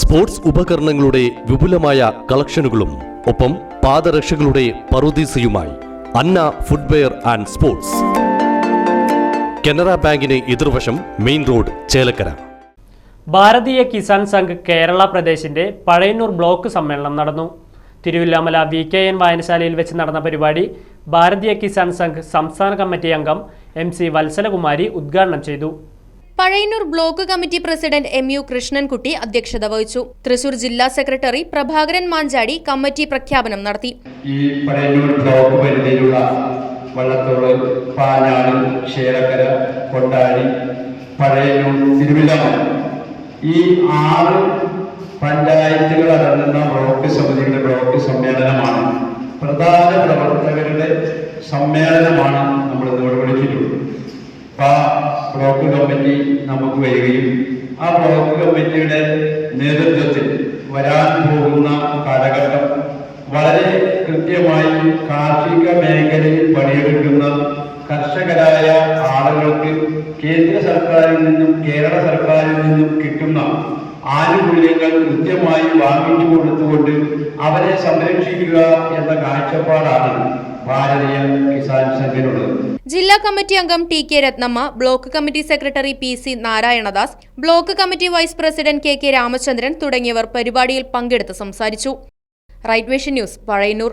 Sports ഉപകരണങ്ങളുടെ വിപുലമായ കളക്ഷനുകളും ഒപ്പം പാദരക്ഷകളുടെ പറുദീസയുമായി Anna footwear and sports. Canara ബാങ്കിന് എതിർവശം മെയിൻ റോഡ് ചേലക്കര. ഭാരതീയ കിസാൻ സംഘ് കേരള പ്രദേശിന്റെ പഴയന്നൂർ ബ്ലോക്ക് സമ്മേളനം നടന്നു. തിരുവില്ലാമല വി കെ എൻ വായനശാലയിൽ വെച്ച് നടന്ന പരിപാടി ഭാരതീയ കിസാൻ സംഘ് സംസ്ഥാന കമ്മിറ്റി അംഗം എം സി വത്സലകുമാരി ഉദ്ഘാടനം ചെയ്തു. Pazhayannur block committee president M U Krishnankutty അധ്യക്ഷത വഹിച്ചു. തൃശൂർ ജില്ലാ സെക്രട്ടറി പ്രഭാകരൻ മാഞ്ചാടി കമ്മിറ്റി പ്രഖ്യാപനം നടത്തി. ഈ പഴയന്നൂർ ബ്ലോക്ക് പരിധിയിലുള്ള വള്ളത്തോട് പാഞ്ഞാട് ചേലക്കര കൊണ്ടാടി പഴയന്നൂർ തിരുവില്ലാമല ഈ ആറ് പഞ്ചായത്തുകൾ അടങ്ങുന്ന ബ്ലോക്ക് സമിതിയുടെ ബ്ലോക്ക് സമ്മേളനമാണ്. പ്രധാന പ്രവർത്തകരുടെ സമ്മേളനമാണ് നമ്മൾ ഇന്ന് വിളിച്ചിട്ടുള്ളത്. ബ്ലോക്ക് കമ്മിറ്റി നമുക്ക് വരികയും ആ ബ്ലോക്ക് കമ്മിറ്റിയുടെ നേതൃത്വത്തിൽ വരാൻ പോകുന്ന കാലഘട്ടം വളരെ കൃത്യമായി കാർഷിക മേഖലയിൽ പണിയെടുക്കുന്ന കർഷകരായ ആളുകൾക്ക് കേന്ദ്ര സർക്കാരിൽ നിന്നും കേരള സർക്കാരിൽ നിന്നും കിട്ടുന്ന ആനുകൂല്യങ്ങൾ കൃത്യമായി വാങ്ങിച്ചു കൊടുത്തുകൊണ്ട് അവരെ സംരക്ഷിക്കുക എന്ന കാഴ്ചപ്പാടാണ് ഭാരതീയ കിസാൻ സംഘിനുള്ളത്. ജില്ലാ കമ്മിറ്റി അംഗം T K Rathnamma block committee secretary P C Narayanadas block committee vice president K K Ramachandran തുടങ്ങിയവർ പരിപാടിയിൽ പങ്കെടുത്ത് സംസാരിച്ചു. Right vision news Pazhayannur